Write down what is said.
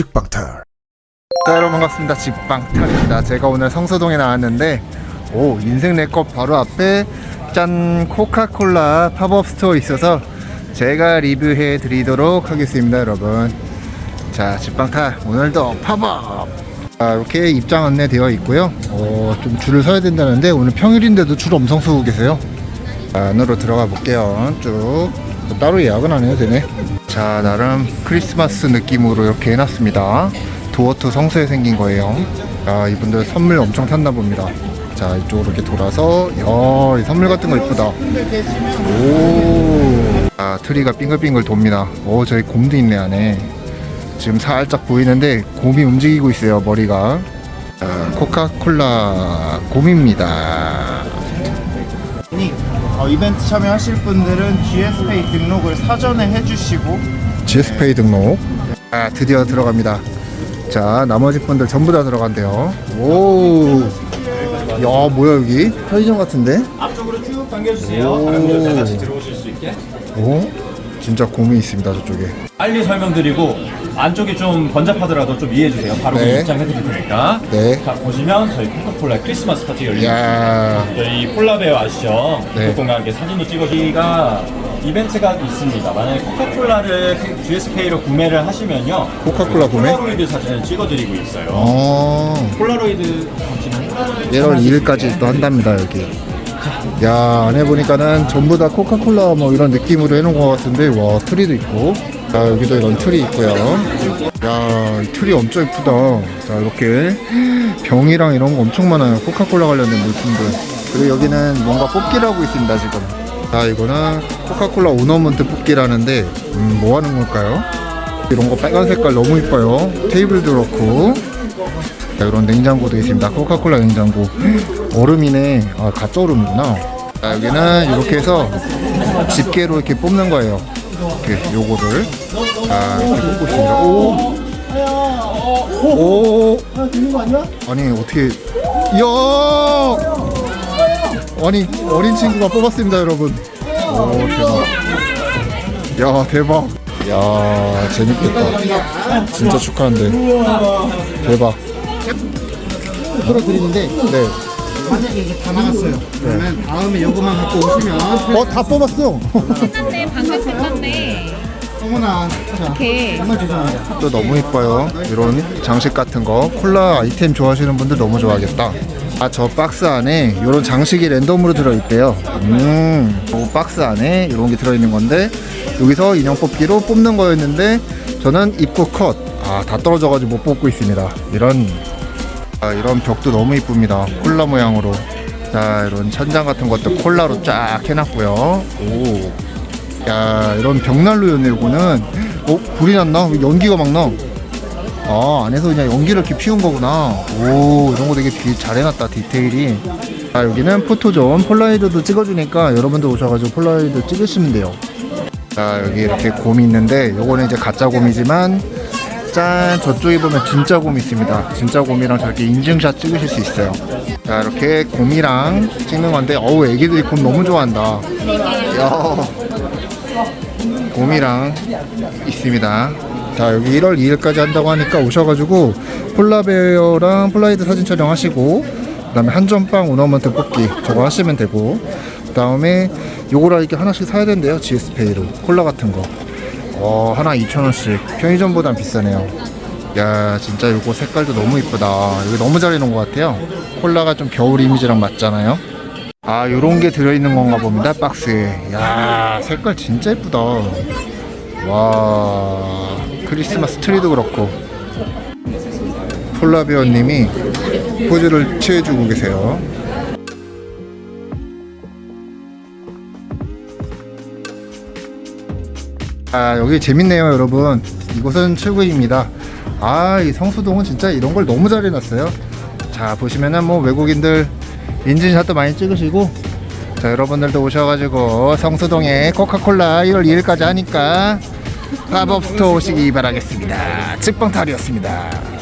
직방탈. 자 여러분 반갑습니다. 직방탈입니다. 제가 오늘 성서동에 나왔는데 오 인생 내것 바로 앞에 짠 코카콜라 팝업 스토어 있어서 제가 리뷰해 드리도록 하겠습니다 여러분. 자 직방탈. 오늘도 팝업! 자, 이렇게 입장 안내 되어 있고요. 어, 좀 줄을 서야 된다는데 오늘 평일인데도 줄 엄청 서고 계세요. 자, 안으로 들어가 볼게요. 쭉. 따로 예약은 안 해도 되네 자 나름 크리스마스 느낌으로 이렇게 해놨습니다. 도어트 성수에 생긴 거예요. 자 이분들 선물 엄청 탔나 봅니다. 자 이쪽으로 이렇게 돌아서 야이 선물 같은 거 이쁘다. 오. 아, 트리가 빙글빙글 돕니다. 오 저기 곰도 있네 안에. 지금 살짝 보이는데 곰이 움직이고 있어요 머리가. 자, 코카콜라 곰입니다 어, 이벤트 참여하실 분들은 GS페이 등록을 사전에 해주시고 GS페이 등록. 아, 드디어 들어갑니다. 자, 나머지 분들 전부 다 들어간대요. 오. 야, 뭐야, 여기? 편의점 같은데? 앞쪽으로 쭉 당겨주세요. 오. 당겨서 같이 들어오실 수 있게. 오? 진짜 곰이 있습니다, 저쪽에. 빨리 설명드리고 안쪽이 좀 번잡하더라도 좀 이해해 주세요. 바로 네. 입장해 드릴 테니까. 네. 자 보시면 저희 코카콜라 크리스마스 파티 열립니다. 야 저희 콜라베어 아시죠? 네. 그분과 함께 사진도 찍어주기가 이벤트가 있습니다. 만약에 코카콜라를 GS페이로 구매를 하시면요. 코카콜라 구매? 폴라로이드 사진을 찍어드리고 있어요. 어. 폴라로이드 사진은 1월 2일까지 또 한답니다, 여기. 야, 안에 보니까는 전부 다 코카콜라 뭐 이런 느낌으로 해놓은 것 같은데, 와, 트리도 있고. 자, 여기도 이런 트리 있고요. 야, 이 트리 엄청 이쁘다. 자, 이렇게 병이랑 이런 거 엄청 많아요. 코카콜라 관련된 물품들. 그리고 여기는 뭔가 뽑기를 하고 있습니다, 지금. 자, 이거는 코카콜라 오너먼트 뽑기라는데, 음, 뭐 하는 걸까요? 이런 거 빨간 색깔 너무 이뻐요. 테이블도 그렇고. 자, 이런 냉장고도 있습니다. 코카콜라 냉장고. 얼음이네. 아, 가짜 얼음이구나. 자, 여기는 이렇게 해서 집게로 이렇게 뽑는 거예요. 이렇게 요거를. 자, 이렇게 뽑고 있습니다. 오! 오! 아니, 어떻게. 이야! 아니, 어린 친구가 뽑았습니다, 여러분. 오, 대박. 야, 대박. 야, 재밌겠다. 진짜 축하한데. 대박. 풀어드리는데 네. 만약에 이게 다 나갔어요 그러면 다음에 요거만 갖고 오시면 어, 다 뽑았어. 네, 방금 생겼네. 어머나 자 이렇게 정말 죄송합니다 또 너무 이뻐요. 이런 장식 같은 거. 콜라 아이템 좋아하시는 분들 너무 좋아하겠다. 아, 저 박스 안에 이런 장식이 랜덤으로 들어있대요. 음, 이 박스 안에 이런 게 들어있는 건데, 여기서 인형 뽑기로 뽑는 거였는데, 저는 입구 컷. 아, 다 떨어져가지고 못 뽑고 있습니다. 이런, 아, 이런 벽도 너무 이쁩니다. 콜라 모양으로. 자, 이런 천장 같은 것도 콜라로 쫙 해놨고요. 오. 야 이런 벽난로였네 이거는 어 불이 났나 연기가 막 나. 아 안에서 그냥 연기를 이렇게 피운 거구나. 오 이런 거 되게 디, 잘 해놨다 디테일이. 아 여기는 포토존 폴라로이드도 찍어주니까 여러분들 오셔가지고 폴라로이드 찍으시면 돼요. 자 여기 이렇게 곰이 있는데 요거는 이제 가짜 곰이지만 짠 저쪽에 보면 진짜 곰이 있습니다. 진짜 곰이랑 저렇게 인증샷 찍으실 수 있어요. 자 이렇게 곰이랑 찍는 건데 어우 애기들이 곰 너무 좋아한다. 야. 곰이랑 있습니다. 자 여기 1월 2일까지 한다고 하니까 오셔가지고 폴라베어랑 폴라이드 사진 촬영하시고 그 다음에 한전빵 오너먼트 뽑기 저거 하시면 되고 그 다음에 요거라 이렇게 하나씩 사야 된대요 GS페이로 콜라 같은 거. 어 하나 2,000원씩 편의점보단 비싸네요. 야 진짜 요거 색깔도 너무 이쁘다. 이거 너무 잘 해놓은 것 같아요. 콜라가 좀 겨울 이미지랑 맞잖아요. 아 요런 게 들어있는 건가 봅니다 박스에 야 색깔 진짜 예쁘다 와 크리스마스 트리도 그렇고 폴라베어님이 포즈를 취해주고 계세요 아 여기 재밌네요 여러분 이곳은 출구입니다 아 이 성수동은 진짜 이런 걸 너무 잘 해놨어요 자 보시면은 뭐 외국인들 인증샷도 많이 찍으시고 자 여러분들도 오셔가지고 성수동에 코카콜라 1월 2일까지 하니까 팝업 스토어 오시기 바라겠습니다. 직방탈이었습니다.